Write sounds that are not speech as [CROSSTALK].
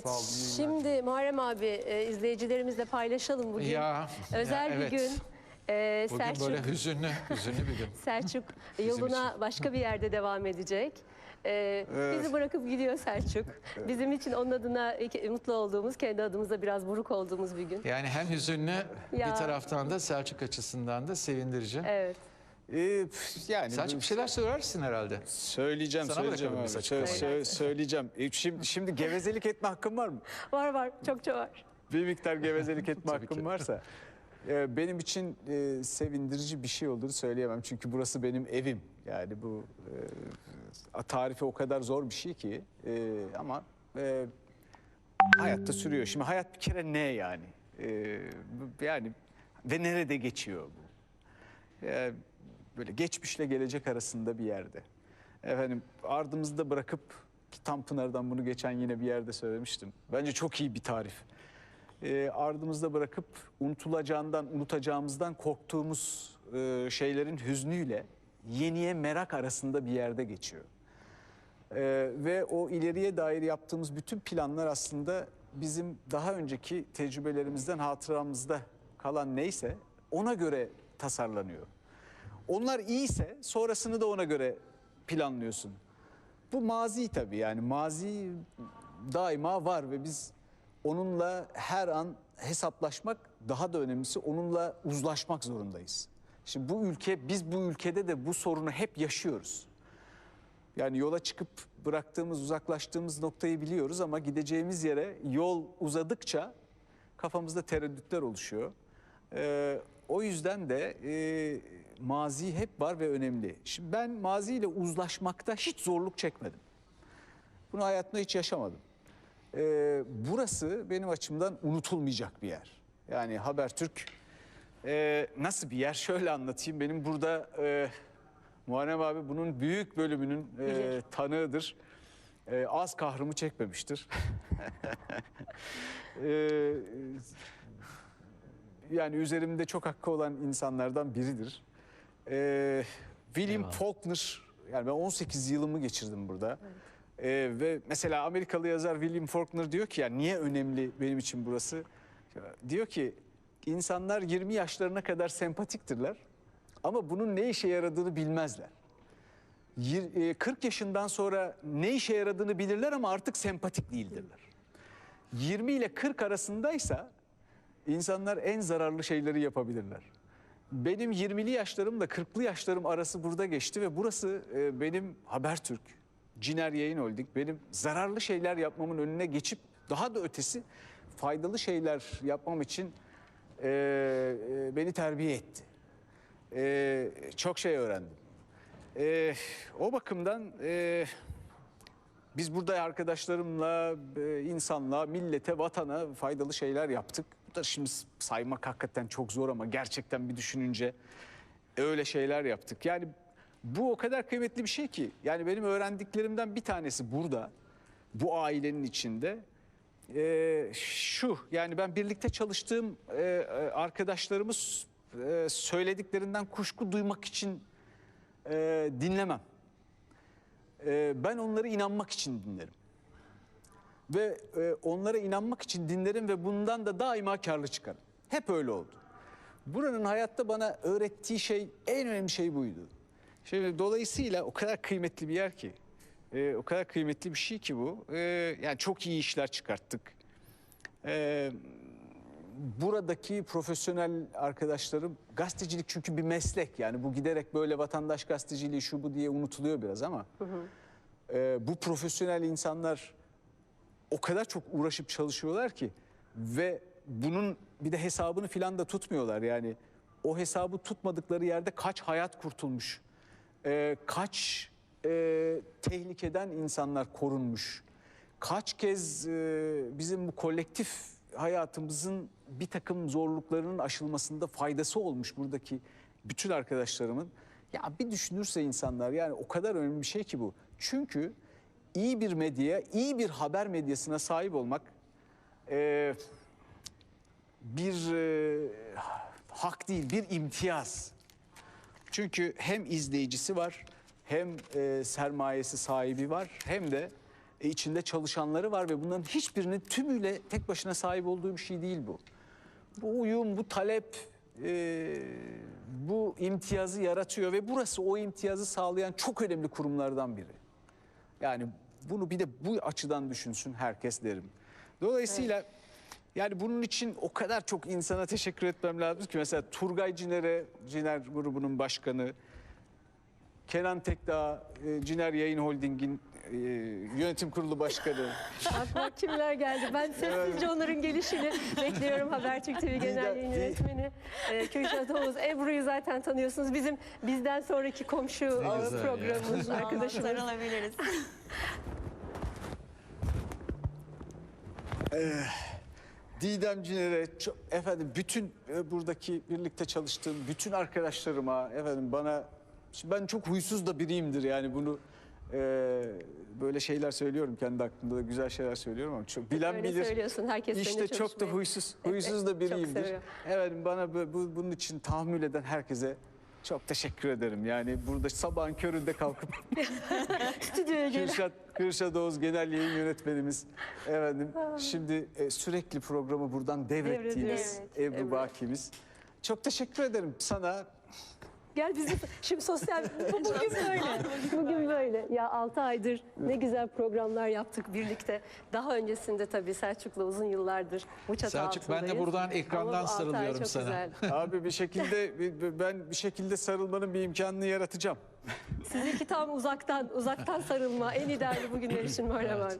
Evet, Sağ olun, iyi günler. şimdi Muharrem abi e, izleyicilerimizle paylaşalım bugün. Ya, Özel ya, bir evet. gün. E, Bugün Selçuk, böyle hüzünlü, hüzünlü bir gün. [LAUGHS] Selçuk yoluna başka bir yerde devam edecek. E, bizi bırakıp gidiyor Selçuk. Bizim için onun adına mutlu olduğumuz, kendi adımıza biraz buruk olduğumuz bir gün. Yani hem hüzünlü Ya. bir taraftan da Selçuk açısından da sevindirici. Evet. Ee, yani bu- bir şeyler söylersin herhalde. söyleyeceğim, Sana söyleyeceğim bırakalım abi. biz Sö- açıklamayı. sö- söyleyeceğim. E, şimdi, şimdi gevezelik etme hakkım var mı? Var var, çokça var. Bir miktar gevezelik [LAUGHS] etme Tabii hakkım ki. varsa. e, benim için e, sevindirici bir şey olduğunu söyleyemem. Çünkü burası benim evim. Yani bu e, tarifi o kadar zor bir şey ki. E, ama e, hayatta sürüyor. Şimdi hayat bir kere ne yani? E, bu- yani ve nerede geçiyor bu? E, böyle geçmişle gelecek arasında bir yerde. Efendim ardımızda bırakıp ki bunu geçen yine bir yerde söylemiştim. Bence çok iyi bir tarif. E, ardımızda bırakıp unutulacağından, unutacağımızdan korktuğumuz e, şeylerin hüznüyle yeniye merak arasında bir yerde geçiyor. E, ve o ileriye dair yaptığımız bütün planlar aslında bizim daha önceki tecrübelerimizden, hatıramızda kalan neyse ona göre tasarlanıyor. Onlar iyiyse sonrasını da ona göre planlıyorsun. Bu mazi tabii yani mazi daima var ve biz onunla her an hesaplaşmak daha da önemlisi onunla uzlaşmak zorundayız. Şimdi bu ülke biz bu ülkede de bu sorunu hep yaşıyoruz. Yani yola çıkıp bıraktığımız, uzaklaştığımız noktayı biliyoruz ama gideceğimiz yere yol uzadıkça kafamızda tereddütler oluşuyor. Ee, o yüzden de e, mazi hep var ve önemli. Şimdi ben maziyle uzlaşmakta hiç zorluk çekmedim. Bunu hayatımda hiç yaşamadım. Ee, burası benim açımdan unutulmayacak bir yer. Yani Habertürk e, nasıl bir yer? [LAUGHS] Şöyle anlatayım. Benim burada e, Muharrem abi bunun büyük bölümünün e, tanığıdır. E, az kahrımı çekmemiştir. [LAUGHS] E, yani üzerimde çok hakkı olan insanlardan biridir. E, William Eyvallah. Faulkner, yani ben 18 yılımı geçirdim burada. E, ve mesela Amerikalı yazar William Faulkner diyor ki ya niye önemli benim için burası? Diyor ki insanlar 20 yaşlarına kadar sempatiktirler ama bunun ne işe yaradığını bilmezler. Yir- e, 40 yaşından sonra ne işe yaradığını bilirler ama artık sempatik değildirler. 20 ile 40 arasındaysa insanlar en zararlı şeyleri yapabilirler. Benim 20'li yaşlarımla 40'lı yaşlarım arası burada geçti ve burası e, benim Habertürk, Ciner Yayın Holding benim zararlı şeyler yapmamın önüne geçip daha da ötesi faydalı şeyler yapmam için e, e, beni terbiye etti. E, çok şey öğrendim. E, o bakımdan e, biz burada arkadaşlarımla, e, insanla, millete, vatana faydalı şeyler yaptık. Da şimdi saymak hakikaten çok zor ama gerçekten bir düşününce öyle şeyler yaptık. Yani bu o kadar kıymetli bir şey ki. Yani benim öğrendiklerimden bir tanesi burada, bu ailenin içinde. E, şu, yani ben birlikte çalıştığım e, e, arkadaşlarımız e, söylediklerinden kuşku duymak için e, dinlemem. Ee, ben onları inanmak için dinlerim. Ve e, onlara inanmak için dinlerim ve bundan da daima karlı çıkarım. Hep öyle oldu. Buranın hayatta bana öğrettiği şey, en önemli şey buydu. Şimdi dolayısıyla o kadar kıymetli bir yer ki, e, o kadar kıymetli bir şey ki bu. E, yani çok iyi işler çıkarttık. E, buradaki profesyonel arkadaşlarım gazetecilik çünkü bir meslek yani bu giderek böyle vatandaş gazeteciliği şu bu diye unutuluyor biraz ama e, bu profesyonel insanlar o kadar çok uğraşıp çalışıyorlar ki ve bunun bir de hesabını filan da tutmuyorlar yani o hesabı tutmadıkları yerde kaç hayat kurtulmuş e, kaç e, tehlikeden insanlar korunmuş kaç kez e, bizim bu kolektif hayatımızın bir takım zorluklarının aşılmasında faydası olmuş buradaki bütün arkadaşlarımın. Ya bir düşünürse insanlar yani o kadar önemli bir şey ki bu. Çünkü iyi bir medyaya, iyi bir haber medyasına sahip olmak e, bir e, hak değil, bir imtiyaz. Çünkü hem izleyicisi var, hem e, sermayesi sahibi var, hem de E, içinde çalışanları var ve bunların hiçbirinin tümüyle tek başına sahip olduğu bir şey değil bu. Bu uyum, bu talep, e, bu imtiyazı yaratıyor ve burası o imtiyazı sağlayan çok önemli kurumlardan biri. Yani bunu bir de bu açıdan düşünsün herkes derim. Dolayısıyla yani bunun için o kadar çok insana teşekkür etmem lazım ki mesela Turgay Ciner'e, Ciner grubunun başkanı, Kenan Tekdağ, e, Ciner Yayın Holding'in e, yönetim kurulu başkanı, [LAUGHS] bak kimler geldi. Ben sessizce onların gelişini bekliyorum. Habertürk TV Genel Yayın Yönetmeni e, Kürşat Oğuz. Ebru'yu zaten tanıyorsunuz. Bizim bizden sonraki komşu güzel ya. programımız, arkadaşımız. Sarılabiliriz. [LAUGHS] Didem Ciner'e, çok- efendim bütün e, buradaki birlikte çalıştığım bütün arkadaşlarıma, efendim bana, şimdi ben çok huysuz da biriyimdir yani bunu e, böyle şeyler söylüyorum kendi hakkımda da güzel şeyler söylüyorum ama çok bilen Öyle bilir. söylüyorsun. Herkes İşte çok da huysuz, Evet, huysuz da biriyimdir. Efendim bana bu, bu- bunun için tahammül eden herkese çok teşekkür ederim. Yani burada sabahın köründe kalkıp [LAUGHS] Stüdyoya gelen. Kürşat, Kürşat Oğuz Genel Yayın Yönetmenimiz. Efendim şimdi e, sürekli programı buradan devrettiğiniz Devrediyoruz. Ebru Evet. Baki'miz. Çok teşekkür ederim sana. Gel bizi şimdi sosyal bu- bugün böyle. Bugün böyle. Ya 6 aydır ne güzel programlar yaptık birlikte. Daha öncesinde tabii Selçuk'la uzun yıllardır bu çatı Selçuk, ben de buradan ekrandan Ama sarılıyorum çok sana. güzel. [LAUGHS] Abi bir şekilde ben bir şekilde sarılmanın bir imkanını yaratacağım. Sizinki tam uzaktan, uzaktan sarılma. En ideali bugünler için böyle var.